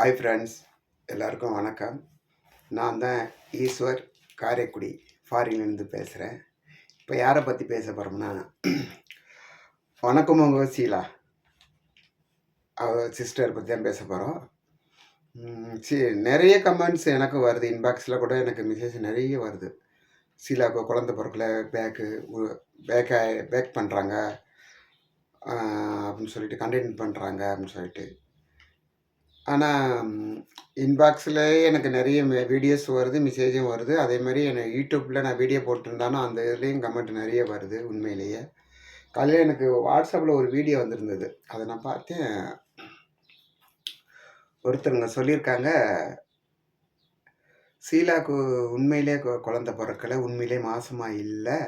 Hi friends எல்லாருக்கும் வணக்கம். நான் தான் ஈஸ்வர் காரைக்குடி ஃபாரின்லேருந்து பேசுகிறேன் இப்போ யாரை பற்றி பேச போகிறோம்னா வணக்கம் உங்க சீலா. அவ சிஸ்டர் பற்றி தான் பேச போகிறோம் சி நிறைய கமெண்ட்ஸ் எனக்கு வருது. இன்பாக்ஸில் கூட எனக்கு மெசேஜ் நிறைய வருது. சீலாவுக்கு குழந்த பிறக்கல பேக்கு பேக்க பேக் பண்ணுறாங்க அப்படின்னு சொல்லிட்டு கண்டெயின் பண்ணுறாங்க அப்படின்னு சொல்லிட்டு. ஆனால் இன்பாக்ஸில் எனக்கு நிறைய வீடியோஸ் வருது மெசேஜும் வருது. அதே மாதிரி எனக்கு யூடியூப்பில் நான் வீடியோ போட்டிருந்தாலும் அந்த இதுலேயும் கமெண்ட் நிறைய வருது உண்மையிலேயே. காலையில் எனக்கு வாட்ஸ்அப்பில் ஒரு வீடியோ வந்திருந்தது. அதை நான் பார்த்தேன். ஒருத்தருங்க சொல்லியிருக்காங்க சீலாக்கு உண்மையிலே குழந்த குழந்தை உண்மையிலே மாசமாக இல்லை.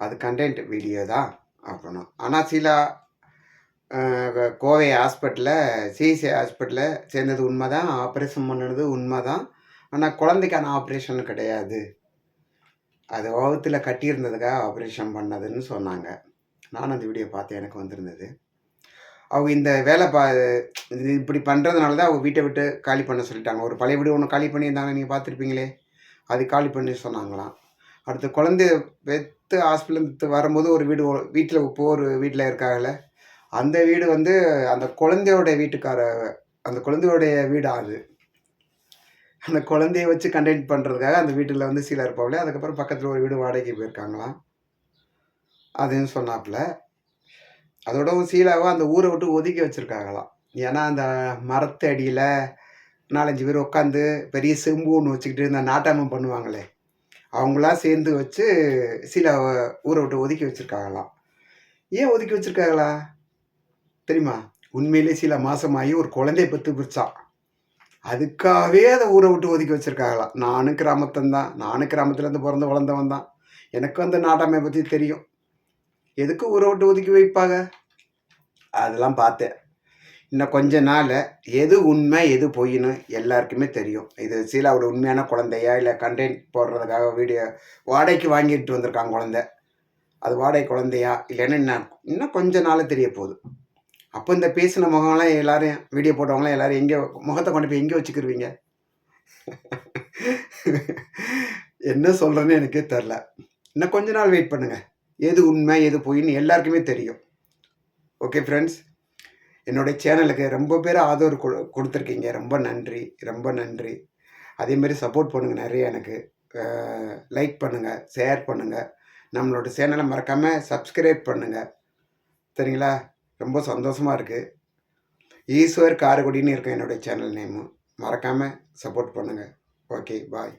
அது கண்டென்ட் வீடியோ தான் அப்படின்னா. ஆனால் சீலா கோவை ஹாஸ்பிட்டலில் சிசி ஹாஸ்பிட்டலில் சேர்ந்தது உண்மை தான் ஆப்ரேஷன் பண்ணது உண்மை தான் ஆனால் குழந்தைக்கான ஆப்ரேஷன் கிடையாது. அது ஓவத்தில் கட்டியிருந்ததுக்காக ஆப்ரேஷன் பண்ணதுன்னு சொன்னாங்க. நானும் அந்த வீடியோ பார்த்தேன் எனக்கு வந்திருந்தது. அவங்க இந்த வேலை பா இது இப்படி பண்ணுறதுனால தான் அவங்க வீட்டை விட்டு காலி பண்ண சொல்லிட்டாங்க. ஒரு பழைய வீடு ஒன்று காலி பண்ணியிருந்தாங்க நீங்கள் பார்த்துருப்பீங்களே அது காலி பண்ணி சொன்னாங்களாம். அடுத்து குழந்தைய பெற்று ஹாஸ்பிட்டல் வரும்போது ஒரு வீடு வீட்டில் இப்போ ஒரு வீட்டில் இருக்காங்கல்ல அந்த வீடு வந்து அந்த குழந்தையோட வீட்டுக்கார அந்த குழந்தையோடைய வீடு அது. அந்த குழந்தைய வச்சு கண்டெக்ட் பண்ணுறதுக்காக அந்த வீட்டில் வந்து சீலா இருப்பாங்களே அதுக்கப்புறம் பக்கத்தில் ஒரு வீடு வாடகைக்கு போயிருக்காங்களாம். அதுன்னு சொன்னாப்புல அதோடவும் சீலாவை அந்த ஊரை விட்டு ஒதுக்கி வச்சுருக்காங்களாம். ஏன்னா அந்த மரத்து அடியில் நாலஞ்சு பேர் உட்காந்து பெரிய செம்பு ஒன்று வச்சுக்கிட்டு இந்த நாட்டாமம் பண்ணுவாங்களே அவங்களாம் சேர்ந்து வச்சு சீலாவை ஊரை விட்டு ஒதுக்கி வச்சுருக்காங்களாம். ஏன் ஒதுக்கி வச்சுருக்காங்களா? தெரியுமா? உண்மையிலே சில மாதமாகி ஒரு குழந்தைய பத்து பிடிச்சா. அதுக்காகவே அதை ஊரை விட்டு ஒதுக்கி வச்சுருக்காங்களாம் நானும் கிராமத்தந்தான். நானும் கிராமத்துலேருந்து பிறந்து வளர்ந்தவன் தான். எனக்கும் அந்த நாட்டாமை பற்றி தெரியும். எதுக்கு ஊரை விட்டு ஒதுக்கி வைப்பாங்க? அதெல்லாம் பார்த்தேன். இன்னும் கொஞ்ச நாள் எது உண்மை எது பொய்னு எல்லாருக்குமே தெரியும். இது சீலாவோட உண்மையான குழந்தையா இல்லை கண்டென்ட் போடுறதுக்காக வீடியோ வாடகைக்கு வாங்கிட்டு வந்திருக்காங்க குழந்தை. அது வாடகை குழந்தையா இல்லைன்னு இன்னும் இன்னும் கொஞ்ச நாள் தெரிய போகுது. அப்போ இந்த பேசின முகம்லாம் எல்லாரும் வீடியோ போட்டவங்களாம் எல்லாரும் எங்கே முகத்தை கொண்டு போய் எங்கே வச்சுக்கிருவீங்க? என்ன சொல்கிறேன்னு எனக்கே தெரில இன்னும் கொஞ்ச நாள் வெயிட் பண்ணுங்கள் எது உண்மை எது பொய்ன்னு எல்லாருக்குமே தெரியும். ஓகே ஃப்ரெண்ட்ஸ் என்னுடைய சேனலுக்கு ரொம்ப பேர் ஆதரவு கொடு கொடுத்துருக்கீங்க. ரொம்ப நன்றி ரொம்ப நன்றி. அதே மாதிரி சப்போர்ட் பண்ணுங்கள் நிறைய எனக்கு. லைக் பண்ணுங்கள் ஷேர் பண்ணுங்கள் நம்மளோட சேனலை மறக்காமல் சப்ஸ்கிரைப் பண்ணுங்கள் சரிங்களா? ரொம்ப சந்தோஷமாக இருக்குது ஈஸ்வர் காரக்குடின்னு இருக்கும் என்னுடைய சேனல் நேமு மறக்காமல் சப்போர்ட் பண்ணுங்கள் ஓகே பாய்